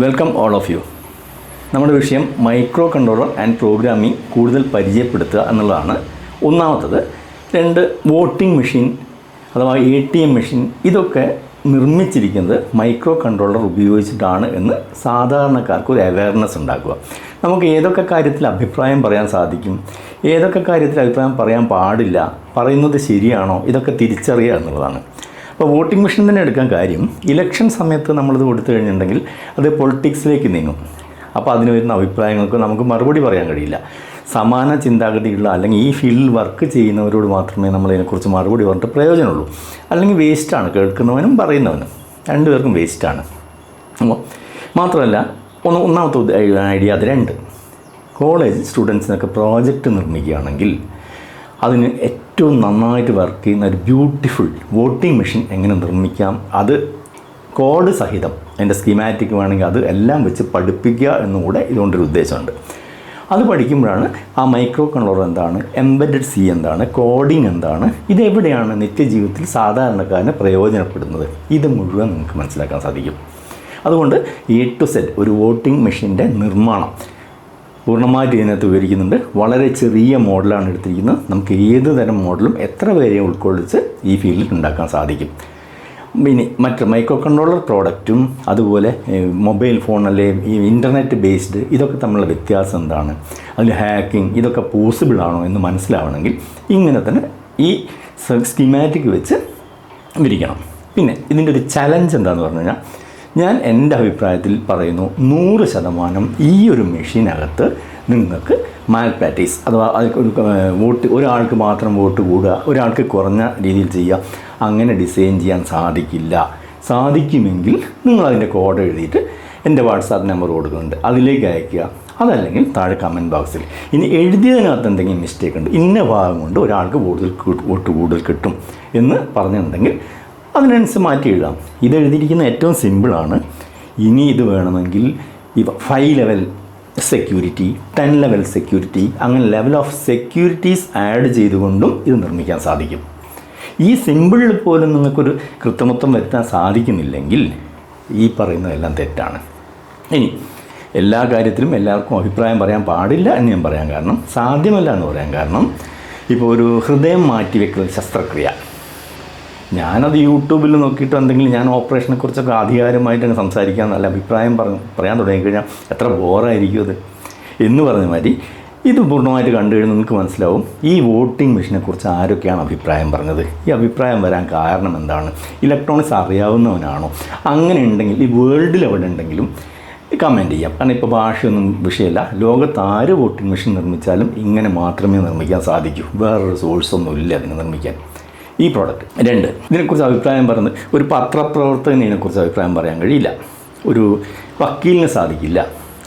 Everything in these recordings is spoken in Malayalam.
Welcome all of U. നമ്മുടെ വിഷയം മൈക്രോ കൺട്രോളർ ആൻഡ് പ്രോഗ്രാമിംഗ് കൂടുതൽ പരിചയപ്പെടുത്തുക എന്നുള്ളതാണ്. ഒന്നാമത്തത് രണ്ട് വോട്ടിംഗ് മെഷീൻ അഥവാ എ ടി എം മെഷീൻ ഇതൊക്കെ നിർമ്മിച്ചിരിക്കുന്നത് മൈക്രോ കൺട്രോളർ ഉപയോഗിച്ചിട്ടാണ് എന്ന് സാധാരണക്കാർക്ക് ഒരു അവയർനെസ് ഉണ്ടാക്കുക. നമുക്ക് ഏതൊക്കെ കാര്യത്തിൽ അഭിപ്രായം പറയാൻ സാധിക്കും? ഏതൊക്കെ കാര്യത്തിൽ അഭിപ്രായം പറയാൻ പാടില്ല? പറയുന്നത് ശരിയാണോ? ഇതൊക്കെ തിരിച്ചറിയുക എന്നുള്ളതാണ്. അപ്പോൾ വോട്ടിംഗ് മെഷീൻ തന്നെ എടുക്കാൻ കാര്യം ഇലക്ഷൻ സമയത്ത് നമ്മളിത് കൊടുത്തു കഴിഞ്ഞിട്ടുണ്ടെങ്കിൽ അത് പൊളിറ്റിക്സിലേക്ക് നീങ്ങും. അപ്പോൾ അതിന് വരുന്ന അഭിപ്രായങ്ങൾക്ക് നമുക്ക് മറുപടി പറയാൻ കഴിയില്ല. സമാന ചിന്താഗതിയുള്ള അല്ലെങ്കിൽ ഈ ഫീൽഡിൽ വർക്ക് ചെയ്യുന്നവരോട് മാത്രമേ നമ്മൾ ഇതിനെക്കുറിച്ച് മറുപടി പറഞ്ഞിട്ട് പ്രയോജനമുള്ളൂ. അല്ലെങ്കിൽ വേസ്റ്റാണ് കേൾക്കുന്നവനും പറയുന്നവനും. രണ്ടുപേർക്കും വേസ്റ്റാണ്. അപ്പോൾ മാത്രമല്ല ഒന്ന് ഒന്നാമത്തെ ഐഡിയ അത് രണ്ട്. കോളേജ് സ്റ്റുഡൻസിനൊക്കെ പ്രോജക്റ്റ് നിർമ്മിക്കുകയാണെങ്കിൽ അതിന് ഏറ്റവും നന്നായിട്ട് വർക്ക് ചെയ്യുന്ന ഒരു ബ്യൂട്ടിഫുൾ വോട്ടിംഗ് മെഷീൻ എങ്ങനെ നിർമ്മിക്കാം? അത് കോഡ് സഹിതം അതിന്റെ സ്കീമാറ്റിക് വേണമെങ്കിൽ അത് എല്ലാം വെച്ച് പഠിപ്പിക്കുക എന്നുകൂടെ ഇതുകൊണ്ടൊരു ഉദ്ദേശമുണ്ട്. അത് പഠിക്കുമ്പോഴാണ് ആ മൈക്രോ കൺട്രോളർ എന്താണ് എംബഡഡ് സി എന്താണ് കോഡിംഗ് എന്താണ് ഇതെവിടെയാണ് നിത്യജീവിതത്തിൽ സാധാരണക്കാരന് പ്രയോജനപ്പെടുന്നത്? ഇത് മുഴുവൻ നിങ്ങൾക്ക് മനസ്സിലാക്കാൻ സാധിക്കും. അതുകൊണ്ട് ഈ ടു സെറ്റ് ഒരു വോട്ടിംഗ് മെഷീന്റെ നിർമ്മാണം. പൂർണമായിട്ട് ഇതിനകത്ത് വിവരിക്കുന്നുണ്ട്. വളരെ ചെറിയ മോഡലാണ് എടുത്തിരിക്കുന്നത്. നമുക്ക് ഏത് തരം മോഡലും എത്ര പേരെയും ഉൾക്കൊള്ളിച്ച് ഈ ഫീൽഡിൽ ഉണ്ടാക്കാൻ സാധിക്കും. ഇനി മറ്റ് മൈക്രോ കൺട്രോളർ പ്രോഡക്റ്റും അതുപോലെ മൊബൈൽ ഫോൺ അല്ലെ ഈ ഇന്റർനെറ്റ് ബേസ്ഡ് ഇതൊക്കെ തമ്മിലുള്ള വ്യത്യാസം എന്താണ്? അതിൽ ഹാക്കിംഗ് ഇതൊക്കെ പോസിബിൾ ആണോ എന്ന് മനസ്സിലാവണമെങ്കിൽ ഇങ്ങനെ തന്നെ ഈ സ്കീമാറ്റിക് വെച്ച് വിരിക്കണം പിന്നെ ഇതിന്റെ ഒരു ചലഞ്ച് എന്താണെന്ന് പറഞ്ഞു കഴിഞ്ഞാൽ ഞാൻ എന്റെ അഭിപ്രായത്തിൽ പറയുന്നു നൂറ് ശതമാനം ഈ ഒരു മെഷീനകത്ത് നിങ്ങൾക്ക് മാൽ പ്രാക്ടീസ് അഥവാ ഒരു വോട്ട് ഒരാൾക്ക് മാത്രം വോട്ട് കൂടുക ഒരാൾക്ക് കുറഞ്ഞ രീതിയിൽ ചെയ്യുക അങ്ങനെ ഡിസൈൻ ചെയ്യാൻ സാധിക്കില്ല. സാധിക്കുമെങ്കിൽ നിങ്ങൾ അതിന്റെ കോഡ് എഴുതിയിട്ട് എന്റെ വാട്സാപ്പ് നമ്പർ കൊടുക്കുന്നുണ്ട്. അതിലേക്ക് അയക്കുക അതല്ലെങ്കിൽ താഴെ കമന്റ് ബോക്സിൽ. ഇനി എഴുതിയതിനകത്ത് എന്തെങ്കിലും മിസ്റ്റേക്ക് ഉണ്ട്? ഇന്ന ഭാഗം കൊണ്ട് ഒരാൾക്ക് കൂടുതൽ വോട്ട് കൂടുതൽ കിട്ടും എന്ന് പറഞ്ഞിട്ടുണ്ടെങ്കിൽ അതിനനുസരിച്ച് മാറ്റി എഴുതാം. ഇത് എഴുതിയിരിക്കുന്ന ഏറ്റവും സിമ്പിളാണ്. ഇനി ഇത് വേണമെങ്കിൽ ഇവ five level security ten level security അങ്ങനെ ലെവൽ ഓഫ് സെക്യൂരിറ്റീസ് ആഡ് ചെയ്തുകൊണ്ടും ഇത് നിർമ്മിക്കാൻ സാധിക്കും. ഈ സിമ്പിളിൽ പോലും നിങ്ങൾക്കൊരു കൃത്രിമത്വം വരുത്താൻ സാധിക്കുന്നില്ലെങ്കിൽ ഈ പറയുന്നതെല്ലാം തെറ്റാണ്. ഇനി എല്ലാ കാര്യത്തിലും എല്ലാവർക്കും അഭിപ്രായം പറയാൻ പാടില്ല എന്ന് ഞാൻ പറയാൻ കാരണം സാധ്യമല്ല എന്ന് പറയാൻ കാരണം ഇപ്പോൾ ഒരു ഹൃദയം മാറ്റിവെക്കൽ ശസ്ത്രക്രിയ. ഞാനത് യൂട്യൂബിൽ നോക്കിയിട്ട് എന്തെങ്കിലും ഞാൻ ഓപ്പറേഷനെ കുറിച്ചൊക്കെ ആധികാരികമായിട്ട് അങ്ങ് സംസാരിക്കാൻ നല്ല അഭിപ്രായം പറഞ്ഞു. പറയാൻ തുടങ്ങിക്കഴിഞ്ഞാൽ എത്ര ബോറായിരിക്കും അത്. എന്ന് പറഞ്ഞ മാതിരി ഇത് പൂർണമായിട്ട് കണ്ടു കഴിഞ്ഞാൽ നിങ്ങൾക്ക് മനസ്സിലാവും ഈ വോട്ടിംഗ് മെഷീനെ കുറിച്ച് ആരൊക്കെയാണ് അഭിപ്രായം പറഞ്ഞത്. ഈ അഭിപ്രായം വരാൻ കാരണം എന്താണ്? ഇലക്ട്രോണിക്സ് അറിയാവുന്നവനാണോ? അങ്ങനെ ഉണ്ടെങ്കിൽ ഈ വേൾഡിൽ എവിടെ ഉണ്ടെങ്കിലും കമന്റ് ചെയ്യാം. കാരണം ഇപ്പോൾ ഭാഷയൊന്നും വിഷയമല്ല. ലോകത്ത് ആര് വോട്ടിംഗ് മെഷീൻ നിർമ്മിച്ചാലും ഇങ്ങനെ മാത്രമേ നിർമ്മിക്കാൻ സാധിക്കൂ. വേറൊരു സോഴ്സൊന്നും ഇല്ല അതിന് നിർമ്മിക്കാൻ. ഈ പ്രോഡക്റ്റ് രണ്ട് ഇതിനെക്കുറിച്ച് അഭിപ്രായം പറയുന്നത് ഒരു പത്രപ്രവർത്തകന് ഇതിനെക്കുറിച്ച് അഭിപ്രായം പറയാൻ കഴിയില്ല. ഒരു വക്കീലിന് സാധിക്കില്ല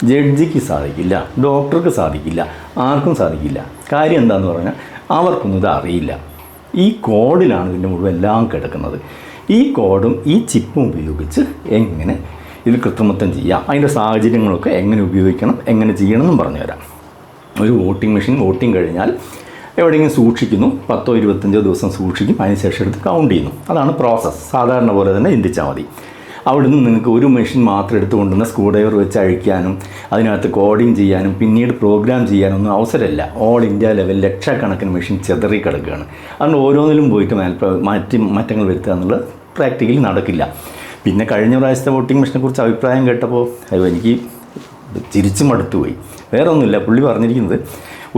ജഡ്ജിക്ക് സാധിക്കില്ല ഡോക്ടർക്ക് സാധിക്കില്ല ആർക്കും സാധിക്കില്ല. കാര്യം എന്താണെന്ന് പറഞ്ഞാൽ അവർക്കൊന്നും ഇത് അറിയില്ല. ഈ കോഡിലാണ് ഇതിന്റെ മുഴുവൻ എല്ലാം കിടക്കുന്നത്. ഈ കോഡും ഈ ചിപ്പും ഉപയോഗിച്ച് എങ്ങനെ ഇത് കൃത്രിമത്വം ചെയ്യാം അതിന്റെ സാഹചര്യങ്ങളൊക്കെ എങ്ങനെ ഉപയോഗിക്കണം എങ്ങനെ ചെയ്യണമെന്നും പറഞ്ഞുതരാം. ഒരു വോട്ടിംഗ് മെഷീൻ വോട്ടിംഗ് കഴിഞ്ഞാൽ എവിടെയെങ്കിലും സൂക്ഷിക്കുന്നു. പത്തോ ഇരുപത്തഞ്ചോ ദിവസം സൂക്ഷിക്കും. അതിനുശേഷം എടുത്ത് കൗണ്ട് ചെയ്യുന്നു. അതാണ് പ്രോസസ്സ് സാധാരണ പോലെ തന്നെ ചിന്തിച്ചാൽ മതി. അവിടുന്ന് നിങ്ങൾക്ക് ഒരു മെഷീൻ മാത്രം എടുത്തു കൊണ്ടുവന്ന് സ്ക്രൂ ഡ്രൈവർ വെച്ച് അഴിക്കാനും അതിനകത്ത് കോഡിങ് ചെയ്യാനും പിന്നീട് പ്രോഗ്രാം ചെയ്യാനൊന്നും അവസരമില്ല. ഓൾ ഇന്ത്യ ലെവൽ ലക്ഷക്കണക്കിന് മെഷീൻ ചെതറി കിടക്കുകയാണ്. അതുകൊണ്ട് ഓരോന്നിലും പോയിട്ട് മാറ്റി മാറ്റങ്ങൾ വരുത്തുക എന്നുള്ളത് പ്രാക്ടിക്കലി നടക്കില്ല. പിന്നെ കഴിഞ്ഞ പ്രാവശ്യത്തെ വോട്ടിംഗ് മെഷീനെ കുറിച്ച് അഭിപ്രായം കേട്ടപ്പോൾ അയ്യോ എനിക്ക് ചിരിച്ചു മടുത്തുപോയി. വേറെ ഒന്നുമില്ല പുള്ളി പറഞ്ഞിരിക്കുന്നത്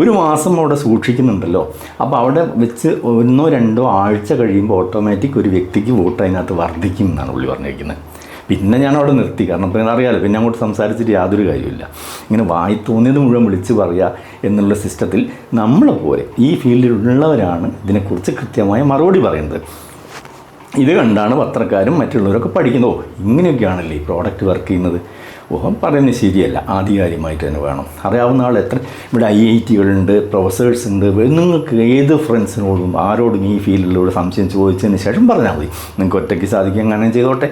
ഒരു മാസം അവിടെ സൂക്ഷിക്കുന്നുണ്ടല്ലോ. അപ്പോൾ അവിടെ വെച്ച് ഒന്നോ രണ്ടോ ആഴ്ച കഴിയുമ്പോൾ ഓട്ടോമാറ്റിക് ഒരു വ്യക്തിക്ക് വോട്ട് അതിനകത്ത് വർദ്ധിക്കും എന്നാണ് പുള്ളി പറഞ്ഞിരിക്കുന്നത്. പിന്നെ ഞാൻ അവിടെ നിർത്തി. കാരണം പിന്നെ അറിയാലോ പിന്നെ അങ്ങോട്ട് സംസാരിച്ചിട്ട് യാതൊരു കാര്യമില്ല ഇങ്ങനെ വായി തോന്നിയത് മുഴുവൻ വിളിച്ച് പറയുക എന്നുള്ള സിസ്റ്റത്തിൽ നമ്മളെ പോലെ ഈ ഫീൽഡിലുള്ളവരാണ് ഇതിനെക്കുറിച്ച് കൃത്യമായ മറുപടി പറയുന്നത്. ഇത് കണ്ടാണ് പത്രക്കാരും മറ്റുള്ളവരൊക്കെ പഠിക്കുന്നത്. ഓ ഇങ്ങനെയൊക്കെയാണല്ലേ ഈ പ്രോഡക്റ്റ് വർക്ക് ചെയ്യുന്നത്? ഓ പറയുന്നത് ശരിയല്ല. ആധികാരികമായിട്ട് തന്നെ വേണം. അറിയാവുന്ന ആൾ എത്ര ഇവിടെ ഐ ഐ ടികളുണ്ട് പ്രൊഫസേഴ്സ് ഉണ്ട് നിങ്ങൾക്ക് ഏത് ഫ്രണ്ട്സിനോടും ആരോടും ഈ ഫീൽഡിലൂടെ സംശയം ചോദിച്ചതിന് ശേഷം പറഞ്ഞാൽ മതി. നിങ്ങൾക്ക് ഒറ്റയ്ക്ക് സാധിക്കും അങ്ങനെ ചെയ്തോട്ടെ.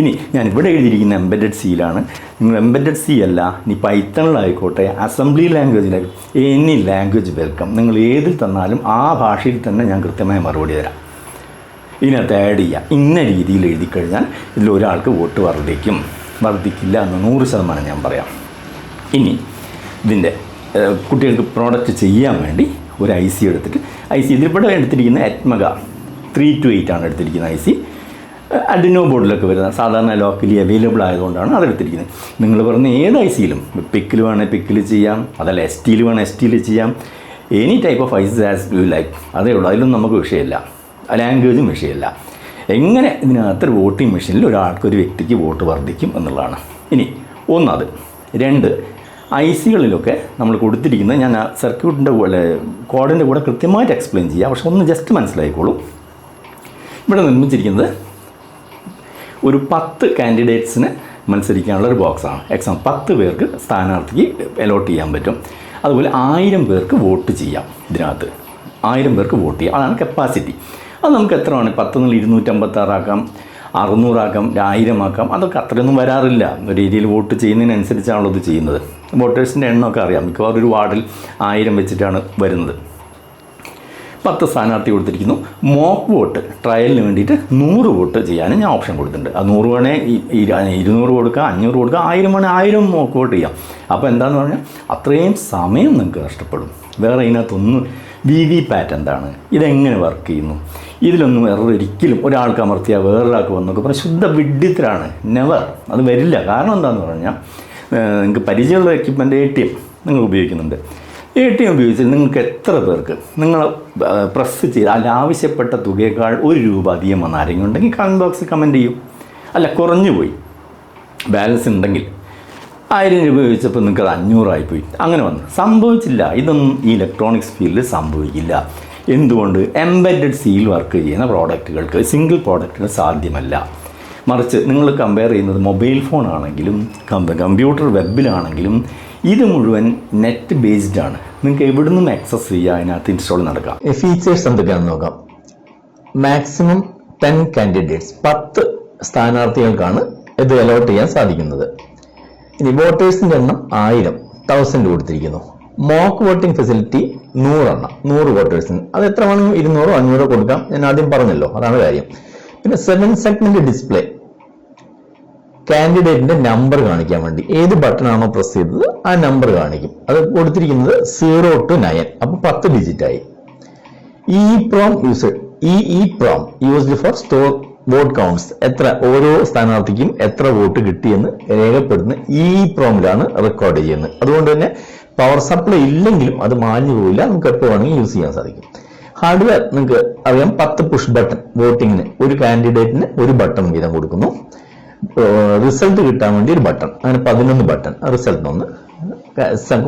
ഇനി ഞാൻ ഇവിടെ എഴുതിയിരിക്കുന്ന എംബഡഡ് സിയിലാണ് നിങ്ങൾ എംബഡഡ് സി അല്ല ഇനി പൈത്തണിലായിക്കോട്ടെ അസംബ്ലി ലാംഗ്വേജിലായിക്കോട്ടെ എനി ലാംഗ്വേജ് വെൽക്കം നിങ്ങൾ ഏതിൽ തന്നാലും ആ ഭാഷയിൽ തന്നെ ഞാൻ കൃത്യമായ മറുപടി തരാം. ഇതിനകത്ത് ആഡ് ചെയ്യുക ഇന്ന രീതിയിൽ എഴുതി കഴിഞ്ഞാൽ ഇതിൽ ഒരാൾക്ക് വോട്ട് വർദ്ധിക്കും വർദ്ധിക്കില്ല എന്ന് നൂറ് ശതമാനം ഞാൻ പറയാം. ഇനി ഇതിന്റെ കുട്ടികൾക്ക് പ്രോഡക്റ്റ് ചെയ്യാൻ വേണ്ടി ഒരു ഐ സി എടുത്തിട്ട് ഐ സി ഇതിൽപ്പെടെ എടുത്തിരിക്കുന്ന അറ്റ്മഗ ത്രീ ടു എയ്റ്റ് ആണ് എടുത്തിരിക്കുന്ന ഐ സി അഡിനോ ബോർഡിലൊക്കെ വരുന്ന സാധാരണ ലോക്കലി അവൈലബിൾ ആയതുകൊണ്ടാണ് അതെടുത്തിരിക്കുന്നത് നിങ്ങൾ പറഞ്ഞ ഏത് ഐ സിയിലും പിക്കിൽ വേണേൽ പിക്കിൽ ചെയ്യാം അതല്ല എസ് ടിയിൽ വേണേൽ എസ് ടിയിൽ ചെയ്യാം. Any type of ICs as you like അതേ ഉള്ളൂ അതിലൊന്നും നമുക്ക് വിഷയമില്ല. ലാംഗ്വേജും വിഷയമില്ല. എങ്ങനെ ഇതിനകത്ത് ഒരു വോട്ടിംഗ് മെഷീനിൽ ഒരാൾക്ക് ഒരു വ്യക്തിക്ക് വോട്ട് വർദ്ധിക്കും എന്നുള്ളതാണ്. ഇനി ഒന്നത്. രണ്ട് ഐ സികളിലൊക്കെ നമ്മൾ കൊടുത്തിരിക്കുന്നത് ഞാൻ സർക്യൂട്ടിന്റെ പോലെ കോഡിന്റെ കൂടെ കൃത്യമായിട്ട് എക്സ്പ്ലെയിൻ ചെയ്യാം. പക്ഷെ ഒന്ന് ജസ്റ്റ് മനസ്സിലായിക്കോളൂ. ഇവിടെ നിർമ്മിച്ചിരിക്കുന്നത് ഒരു പത്ത് കാൻഡിഡേറ്റ്സിന് മത്സരിക്കാനുള്ള ഒരു ബോക്സാണ്. എക്സാം പത്ത് പേർക്ക് സ്ഥാനാർത്ഥിക്ക് അലോട്ട് ചെയ്യാൻ പറ്റും. അതുപോലെ ആയിരം പേർക്ക് വോട്ട് ചെയ്യാം ഇതിനകത്ത്. ആയിരം പേർക്ക് വോട്ട് ചെയ്യാം. അതാണ് കപ്പാസിറ്റി അത് നമുക്ക് എത്ര വേണം പത്ത് നിന്ന് ഇരുന്നൂറ്റമ്പത്താറാക്കാം അറുന്നൂറാക്കാം ആയിരം ആക്കാം അതൊക്കെ അത്രയൊന്നും വരാറില്ല. ഒരു രീതിയിൽ വോട്ട് ചെയ്യുന്നതിനനുസരിച്ചാണല്ലോ ഇത് ചെയ്യുന്നത്. വോട്ടേഴ്സിന്റെ എണ്ണമൊക്കെ അറിയാം. മിക്കവാറും ഒരു വാർഡിൽ ആയിരം വെച്ചിട്ടാണ് വരുന്നത്. പത്ത് സ്ഥാനാർത്ഥി കൊടുത്തിരിക്കുന്നു. മോക്ക് വോട്ട് ട്രയലിന് വേണ്ടിയിട്ട് നൂറ് വോട്ട് ചെയ്യാനും ഞാൻ ഓപ്ഷൻ കൊടുത്തിട്ടുണ്ട്. ആ നൂറ് ഈ ഇരുന്നൂറ് കൊടുക്കുക അഞ്ഞൂറ് കൊടുക്കുക ആയിരം വേണേൽ ആയിരം മോക്ക് വോട്ട് ചെയ്യാം. അപ്പോൾ എന്താണെന്ന് പറഞ്ഞാൽ അത്രയും സമയം നിങ്ങൾക്ക് നഷ്ടപ്പെടും. വേറെ ഇതിനകത്തൊന്നും വി വി പാറ്റ് എന്താണ്? ഇതെങ്ങനെ വർക്ക് ചെയ്യുന്നു? ഇതിലൊന്നും എറർ ഒരിക്കലും ഒരാൾക്ക് അമർത്തിയാൽ വേറൊരാൾക്ക് വന്നൊക്കെ പറഞ്ഞാൽ ശുദ്ധ വിഡ്ഢിത്തരാണ്. നെവർ അത് വരില്ല. കാരണം എന്താണെന്ന് പറഞ്ഞാൽ നിങ്ങൾക്ക് പരിചയമുള്ള എക്യുപ്മെന്റ് എ ടി എം നിങ്ങൾ ഉപയോഗിക്കുന്നുണ്ട്. എ ടി എം ഉപയോഗിച്ച് നിങ്ങൾക്ക് എത്ര പേർക്ക് നിങ്ങൾ പ്രസ് ചെയ്ത് അതിൽ ആവശ്യപ്പെട്ട തുകയേക്കാൾ ഒരു രൂപ അധികം വന്ന ആരെങ്കിലും ഉണ്ടെങ്കിൽ കമന്റ് ബോക്സിൽ കമന്റ് ചെയ്യും. അല്ല കുറഞ്ഞു പോയി ബാലൻസ് ഉണ്ടെങ്കിൽ ആയിരം രൂപ ചോദിച്ചപ്പോൾ നിങ്ങൾക്ക് അത് അഞ്ഞൂറായിപ്പോയി. അങ്ങനെ വന്നു. സംഭവിച്ചില്ല. ഇതൊന്നും ഈ ഇലക്ട്രോണിക്സ് ഫീൽഡിൽ സംഭവിക്കില്ല. എന്തുകൊണ്ട്? എംബെഡഡ് സീൽ വർക്ക് ചെയ്യുന്ന പ്രോഡക്റ്റുകൾക്ക് സിംഗിൾ പ്രോഡക്റ്റിന് സാധ്യമല്ല. മറിച്ച് നിങ്ങൾ കമ്പയർ ചെയ്യുന്നത് മൊബൈൽ ഫോൺ ആണെങ്കിലും കമ്പ്യൂട്ടർ വെബിലാണെങ്കിലും ഇത് മുഴുവൻ നെറ്റ് ബേസ്ഡ് ആണ്. നിങ്ങൾക്ക് എവിടെ നിന്നും ആക്സസ് ചെയ്യുക അതിനകത്ത് ഇൻസ്റ്റാൾ നടക്കാം. ഫീച്ചേഴ്സ് എന്തൊക്കെയാണെന്ന് നോക്കാം. മാക്സിമം ടെൻ കാൻഡിഡേറ്റ്സ് പത്ത് സ്ഥാനാർത്ഥികൾക്കാണ് ഇത് അലോട്ട് ചെയ്യാൻ സാധിക്കുന്നത്. ഇനി വോട്ടേഴ്സിന്റെ എണ്ണം ആയിരം തൗസൻഡ് കൊടുത്തിരിക്കുന്നു. മോക്ക് വോട്ടിംഗ് ഫെസിലിറ്റി നൂറെണ്ണം നൂറ് വോട്ടേഴ്സിന് അത് എത്ര വേണമെങ്കിലും ഇരുന്നൂറോ അഞ്ഞൂറോ കൊടുക്കാം ഞാൻ ആദ്യം പറഞ്ഞല്ലോ അതാണ് കാര്യം. പിന്നെ സെവൻ സെഗ്മെന്റ് ഡിസ്പ്ലേ കാൻഡിഡേറ്റിന്റെ നമ്പർ കാണിക്കാൻ വേണ്ടി. ഏത് ബട്ടൺ ആണോ പ്രസ് ചെയ്തത് ആ നമ്പർ കാണിക്കും. അത് കൊടുത്തിരിക്കുന്നത് സീറോ ടു നയൻ അപ്പൊ പത്ത് ഡിജിറ്റ് ആയി. EPROM use EEPROM used for store vote counts എത്ര ഓരോ സ്ഥാനാർത്ഥിക്കും എത്ര വോട്ട് കിട്ടിയെന്ന് രേഖപ്പെടുന്ന ഈ പ്രോമിലാണ് റെക്കോർഡ് ചെയ്യുന്നത്. അതുകൊണ്ട് തന്നെ പവർ സപ്ലൈ ഇല്ലെങ്കിലും അത് മാഞ്ഞു പോയില്ല നമുക്ക് എപ്പോൾ വേണമെങ്കിൽ യൂസ് ചെയ്യാൻ സാധിക്കും. ഹാർഡ്വെയർ നിങ്ങൾക്ക് അറിയാം പത്ത് പുഷ് ബട്ടൺ വോട്ടിങ്ങിന് ഒരു കാൻഡിഡേറ്റിന് ഒരു ബട്ടൺ വീതം കൊടുക്കുന്നു. റിസൾട്ട് കിട്ടാൻ വേണ്ടി ഒരു ബട്ടൺ അങ്ങനെ പതിനൊന്ന് ബട്ടൺ റിസൾട്ട് ഒന്ന്.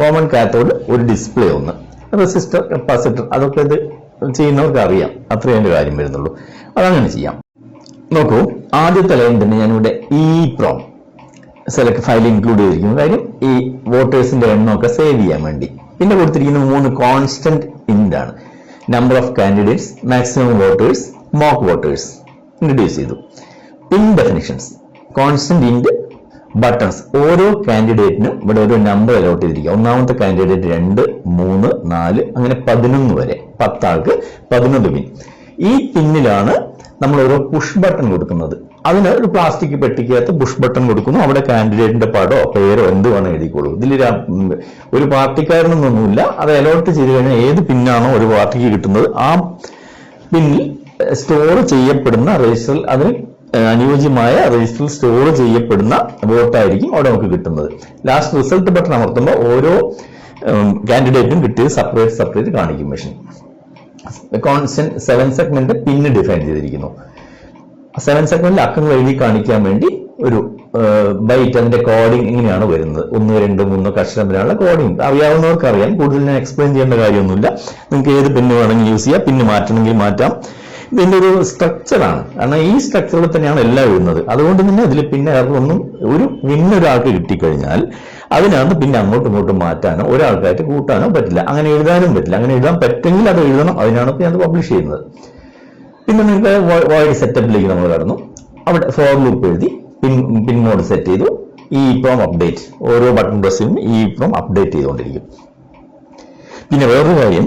കോമൺ കാത്തോഡ് ഒരു ഡിസ്പ്ലേ ഒന്ന്. റെസിസ്റ്റർ കപ്പാസിറ്റർ അതൊക്കെ ഇത് ചെയ്യുന്നവർക്ക് അറിയാം അത്രയേ കാര്യം വരുന്നുള്ളൂ. അതങ്ങനെ ചെയ്യാം. നോക്കൂ ആദ്യത്തെ ലൈൻ തന്നെ ഞാനിവിടെ EPROM select file include ചെയ്തിരിക്കുന്നു കാര്യം ഈ വോട്ടേഴ്സിന്റെ എണ്ണമൊക്കെ സേവ് ചെയ്യാൻ വേണ്ടി. പിന്നെ കൊടുത്തിരിക്കുന്ന മൂന്ന് കോൺസ്റ്റന്റ് ഇൻഡ് ആണ്. Number of candidates maximum voters mock voters introduce ചെയ്തു. Pin definitions constant int buttons ഓരോ കാൻഡിഡേറ്റിനും ഇവിടെ ഒരു നമ്പർ അലോട്ട് ചെയ്തിരിക്കുക. ഒന്നാമത്തെ കാൻഡിഡേറ്റ് രണ്ട് മൂന്ന് നാല് അങ്ങനെ പതിനൊന്ന് വരെ. പത്താൾക്ക് പതിനൊന്ന് പിൻ ഈ പിന്നിലാണ് നമ്മൾ ഒരു പുഷ് ബട്ടൺ കൊടുക്കുന്നത്. അതിന് ഒരു പ്ലാസ്റ്റിക് പെട്ടിക്കകത്ത് പുഷ് ബട്ടൺ കൊടുക്കുന്നു. അവിടെ കാൻഡിഡേറ്റിന്റെ പടോ പേരോ എന്ത് വേണം എഴുതിക്കോളൂ. ഇതിൽ ഒരു പാർട്ടിക്കാരനൊന്നുമില്ല അത് അലോട്ട് ചെയ്ത് കഴിഞ്ഞാൽ ഏത് പിന്നാണോ ഒരു പാർട്ടിക്ക് കിട്ടുന്നത്. ആ പിന്നിൽ സ്റ്റോർ ചെയ്യപ്പെടുന്ന രജിസ്റ്ററിൽ അതിന് അനുയോജ്യമായ രജിസ്റ്ററിൽ സ്റ്റോർ ചെയ്യപ്പെടുന്ന വോട്ടായിരിക്കും അവിടെ നമുക്ക് കിട്ടുന്നത്. ലാസ്റ്റ് റിസൾട്ട് ബട്ടൺ അമർത്തുമ്പോൾ ഓരോ കാൻഡിഡേറ്റും കിട്ടിയത് സെപ്പറേറ്റ് സെപ്പറേറ്റ് കാണിക്കും മെഷീൻ കോൺസ്റ്റന്റ് സെവൻ സെഗ്മെന്റ് പിന്ന് ഡിഫൈൻ ചെയ്തിരിക്കുന്നു. സെവൻ സെഗ്മെന്റിൽ അക്കങ്ങൾ എഴുതി കാണിക്കാൻ വേണ്ടി ഒരു ബൈറ്റ് അതിന്റെ കോഡിംഗ് ഇങ്ങനെയാണ് വരുന്നത്. ഒന്ന് രണ്ട് മൂന്ന് അക്ഷരം വരെയുള്ള കോഡിംഗ് അറിയാവുന്നവർക്ക് അറിയാം. കൂടുതൽ ഞാൻ എക്സ്പ്ലെയിൻ ചെയ്യേണ്ട കാര്യമൊന്നുമില്ല. നിങ്ങൾക്ക് ഏത് പിന്ന് വേണമെങ്കിൽ യൂസ് ചെയ്യാം. പിന്ന് മാറ്റണമെങ്കിൽ മാറ്റാം. ഇതിന്റെ ഒരു സ്ട്രക്ചറാണ് കാരണം ഈ സ്ട്രക്ചറിൽ തന്നെയാണ് എല്ലാം എഴുതുന്നത് അതുകൊണ്ട് തന്നെ അതിൽ പിന്നെ ഒന്നും ഒരു പിന്നൊരാൾക്ക് കിട്ടിക്കഴിഞ്ഞാൽ അതിനകത്ത് പിന്നെ അങ്ങോട്ടും ഇങ്ങോട്ടും മാറ്റാനോ ഒരാൾക്കായിട്ട് കൂട്ടാനോ പറ്റില്ല. അങ്ങനെ എഴുതാനും പറ്റില്ല. അങ്ങനെ എഴുതാൻ പറ്റുമെങ്കിൽ അത് എഴുതണം. അതിനാണ് ഇപ്പോൾ ഞാൻ പബ്ലിഷ് ചെയ്യുന്നത്. പിന്നെ നിങ്ങൾക്ക് വൈഡ് സെറ്റപ്പിലേക്ക് നമ്മൾ കടന്നു. അവിടെ ഫോർ ലൂപ്പ് എഴുതി പിൻ പിൻ മോഡ് സെറ്റ് ചെയ്തു. ഈ ഇപ്പം അപ്ഡേറ്റ് ഓരോ ബട്ടൺ പ്രസ്സിലും ഈ ഇപ്പം അപ്ഡേറ്റ് ചെയ്തുകൊണ്ടിരിക്കും. പിന്നെ വേറൊരു കാര്യം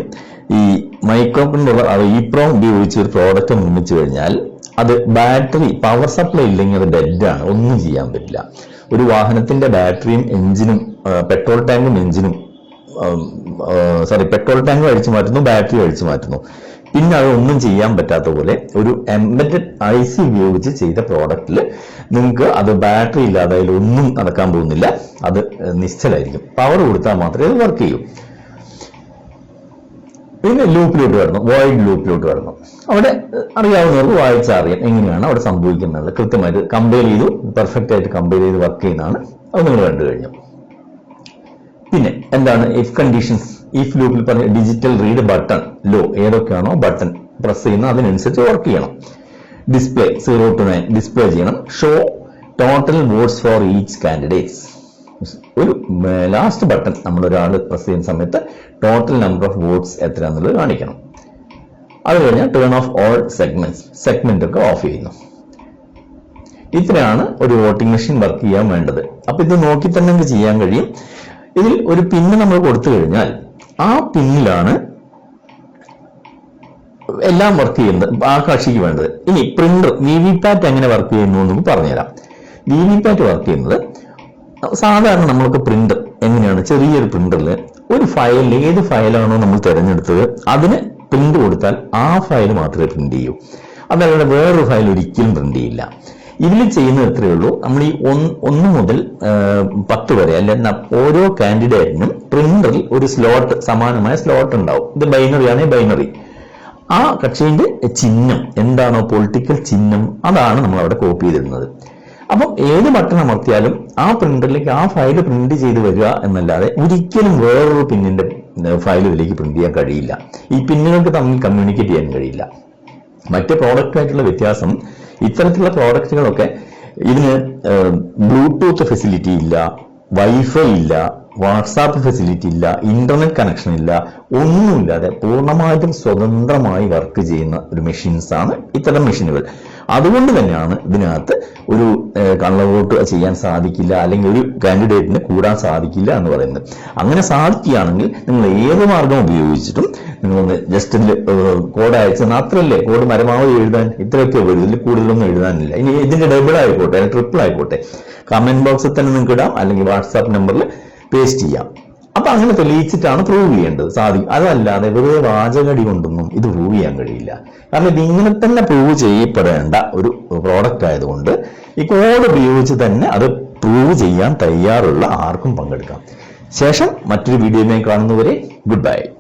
ഈ മൈക്രോ കൺട്രോളർ അത് ഈ പ്രോം ഉപയോഗിച്ച് ഒരു പ്രോഡക്റ്റ് നിർമ്മിച്ചു കഴിഞ്ഞാൽ അത് ബാറ്ററി പവർ സപ്ലൈ ഇല്ലെങ്കിൽ അത് ഡെഡ് ആണ്. ഒന്നും ചെയ്യാൻ പറ്റില്ല. ഒരു വാഹനത്തിന്റെ ബാറ്ററിയും എഞ്ചിനും പെട്രോൾ ടാങ്കും എഞ്ചിനും സോറി പെട്രോൾ ടാങ്ക് അഴിച്ചു മാറ്റുന്നു ബാറ്ററി അഴിച്ചു മാറ്റുന്നു. പിന്നെ അതൊന്നും ചെയ്യാൻ പറ്റാത്ത പോലെ ഒരു എംബഡഡ് ഐ സി ഉപയോഗിച്ച് ചെയ്ത പ്രോഡക്റ്റിൽ നിങ്ങൾക്ക് അത് ബാറ്ററി ഇല്ലാതെ അതിൽ ഒന്നും നടക്കാൻ പോകുന്നില്ല. അത് നിശ്ചലായിരിക്കും. പവർ കൊടുത്താൽ മാത്രമേ അത് വർക്ക് ചെയ്യൂ. പിന്നെ ലൂപ്പിലോട്ട് വരണം വോയിഡ് ലൂപ്പിലോട്ട് വരണം അവിടെ അറിയാവുന്നവർക്ക് വായിച്ചാൽ അറിയാം എങ്ങനെയാണ് അവിടെ സംഭവിക്കുന്നത്. കൃത്യമായിട്ട് കമ്പയർ ചെയ്തു പെർഫെക്റ്റ് ആയിട്ട് കമ്പയർ ചെയ്ത് വർക്ക് ചെയ്യുന്നതാണ്. അത് നിങ്ങൾ കണ്ടു കഴിഞ്ഞു. പിന്നെ എന്താണ് ഇഫ് കണ്ടീഷൻസ് ഇഫ് ലൂപ്പിൽ പറഞ്ഞ ഡിജിറ്റൽ റീഡ് ബട്ടൺ ലോ ഏതൊക്കെയാണോ ബട്ടൺ പ്രസ് ചെയ്യുന്ന അതിനനുസരിച്ച് വർക്ക് ചെയ്യണം. Display zero to nine display ചെയ്യണം. Show total votes for each candidates ഒരു ലാസ്റ്റ് ബട്ടൺ നമ്മൾ ഒരാൾ പ്രസ് ചെയ്യുന്ന സമയത്ത് ടോട്ടൽ നമ്പർ ഓഫ് വോട്ട്സ് എത്രയാണെന്നുള്ളത് കാണിക്കണം. അത് കഴിഞ്ഞാൽ turn off all segments segment ഒക്കെ ഓഫ് ചെയ്യുന്നു. ഇത്രയാണ് ഒരു വോട്ടിംഗ് മെഷീൻ വർക്ക് ചെയ്യാൻ വേണ്ടത്. അപ്പൊ ഇത് നോക്കി തന്നെ നമുക്ക് ചെയ്യാൻ കഴിയും. ഇതിൽ ഒരു പിന്ന് നമ്മൾ കൊടുത്തു കഴിഞ്ഞാൽ ആ പിന്നിലാണ് എല്ലാം വർക്ക് ചെയ്യുന്നത് ആ കക്ഷിക്ക് വേണ്ടത്. ഇനി പ്രിന്റർ വി വി പാറ്റ് എങ്ങനെ വർക്ക് ചെയ്യുന്നു എന്ന് പറഞ്ഞുതരാം. വി വി പാറ്റ് വർക്ക് ചെയ്യുന്നത് സാധാരണ നമ്മൾക്ക് പ്രിന്റർ എങ്ങനെയാണ്? ചെറിയൊരു പ്രിന്ററിൽ ഒരു ഫയലിൽ ഏത് ഫയലാണോ നമ്മൾ തിരഞ്ഞെടുത്തത് അതിന് പ്രിന്റ് കൊടുത്താൽ ആ ഫയൽ മാത്രമേ പ്രിന്റ് ചെയ്യൂ. അതല്ലാതെ വേറൊരു ഫയൽ ഒരിക്കലും പ്രിന്റ് ചെയ്യില്ല. ഇതിൽ ചെയ്യുന്നത് എത്രയേ ഉള്ളൂ. നമ്മൾ ഈ ഒന്ന് മുതൽ പത്ത് വരെ അല്ലെങ്കിൽ ഓരോ കാൻഡിഡേറ്റിനും പ്രിന്ററിൽ ഒരു സ്ലോട്ട് സമാനമായ സ്ലോട്ട് ഉണ്ടാവും. ഇത് ബൈനറി ആണെങ്കിൽ ബൈനറി ആ കക്ഷിന്റെ ചിഹ്നം എന്താണോ പൊളിറ്റിക്കൽ ചിഹ്നം അതാണ് നമ്മൾ അവിടെ കോപ്പി ചെയ്തിരുന്നത് അപ്പം ഏത് ബട്ടൺ അമർത്തിയാലും ആ പ്രിന്ററിലേക്ക് ആ ഫയൽ പ്രിന്റ് ചെയ്ത് വരിക എന്നല്ലാതെ ഒരിക്കലും വേറൊരു പിന്നിന്റെ ഫയൽ ഇതിലേക്ക് പ്രിന്റ് ചെയ്യാൻ കഴിയില്ല. ഈ പിന്നുകൾക്ക് തമ്മിൽ കമ്മ്യൂണിക്കേറ്റ് ചെയ്യാൻ കഴിയില്ല. മറ്റ് പ്രോഡക്റ്റുമായിട്ടുള്ള വ്യത്യാസം ഇത്തരത്തിലുള്ള പ്രോഡക്റ്റുകളൊക്കെ ഇതിന് ബ്ലൂടൂത്ത് ഫെസിലിറ്റി ഇല്ല വൈഫൈ ഇല്ല വാട്സാപ്പ് ഫെസിലിറ്റി ഇല്ല ഇന്റർനെറ്റ് കണക്ഷൻ ഇല്ല ഒന്നുമില്ലാതെ പൂർണമായിട്ടും സ്വതന്ത്രമായി വർക്ക് ചെയ്യുന്ന ഒരു മെഷീൻസാണ് ഇത്തരം മെഷീനുകൾ അതുകൊണ്ട് തന്നെയാണ് ഇതിനകത്ത് ഒരു കള്ളവോട്ട് ചെയ്യാൻ സാധിക്കില്ല അല്ലെങ്കിൽ ഒരു കാൻഡിഡേറ്റിന് കൂടാൻ സാധിക്കില്ല എന്ന് പറയുന്നത്. അങ്ങനെ സാധിക്കുകയാണെങ്കിൽ നിങ്ങൾ ഏത് മാർഗം ഉപയോഗിച്ചിട്ടും നിങ്ങളൊന്ന് ജസ്റ്റ് കോഡ് അയച്ചാൽ മാത്രമല്ലേ കോഡ് പരമാവധി എഴുതാൻ ഇത്രയൊക്കെ വരും ഇതിൽ കൂടുതലൊന്നും എഴുതാനില്ല. ഇനി ഇതിന്റെ ഡബിൾ ആയിക്കോട്ടെ അല്ലെങ്കിൽ ട്രിപ്പിൾ ആയിക്കോട്ടെ. കമന്റ് ബോക്സിൽ തന്നെ നിങ്ങൾക്ക് ഇടാം അല്ലെങ്കിൽ വാട്സാപ്പ് നമ്പറിൽ പേസ്റ്റ് ചെയ്യാം. അപ്പൊ അങ്ങനെ തെളിയിച്ചിട്ടാണ് പ്രൂവ് ചെയ്യേണ്ടത്. സാധിക്കും അതല്ലാതെ വെറുതെ വാചകടി കൊണ്ടൊന്നും ഇത് പ്രൂവ് ചെയ്യാൻ കഴിയില്ല. കാരണം ഇത് ഇങ്ങനെ തന്നെ പ്രൂവ് ചെയ്യപ്പെടേണ്ട ഒരു പ്രോഡക്റ്റ് ആയതുകൊണ്ട് ഈ കോഡ് ഉപയോഗിച്ച് തന്നെ അത് പ്രൂവ് ചെയ്യാൻ തയ്യാറുള്ള ആർക്കും പങ്കെടുക്കാം. ശേഷം മറ്റൊരു വീഡിയോയുമായി കാണുന്നവരെ ഗുഡ് ബൈ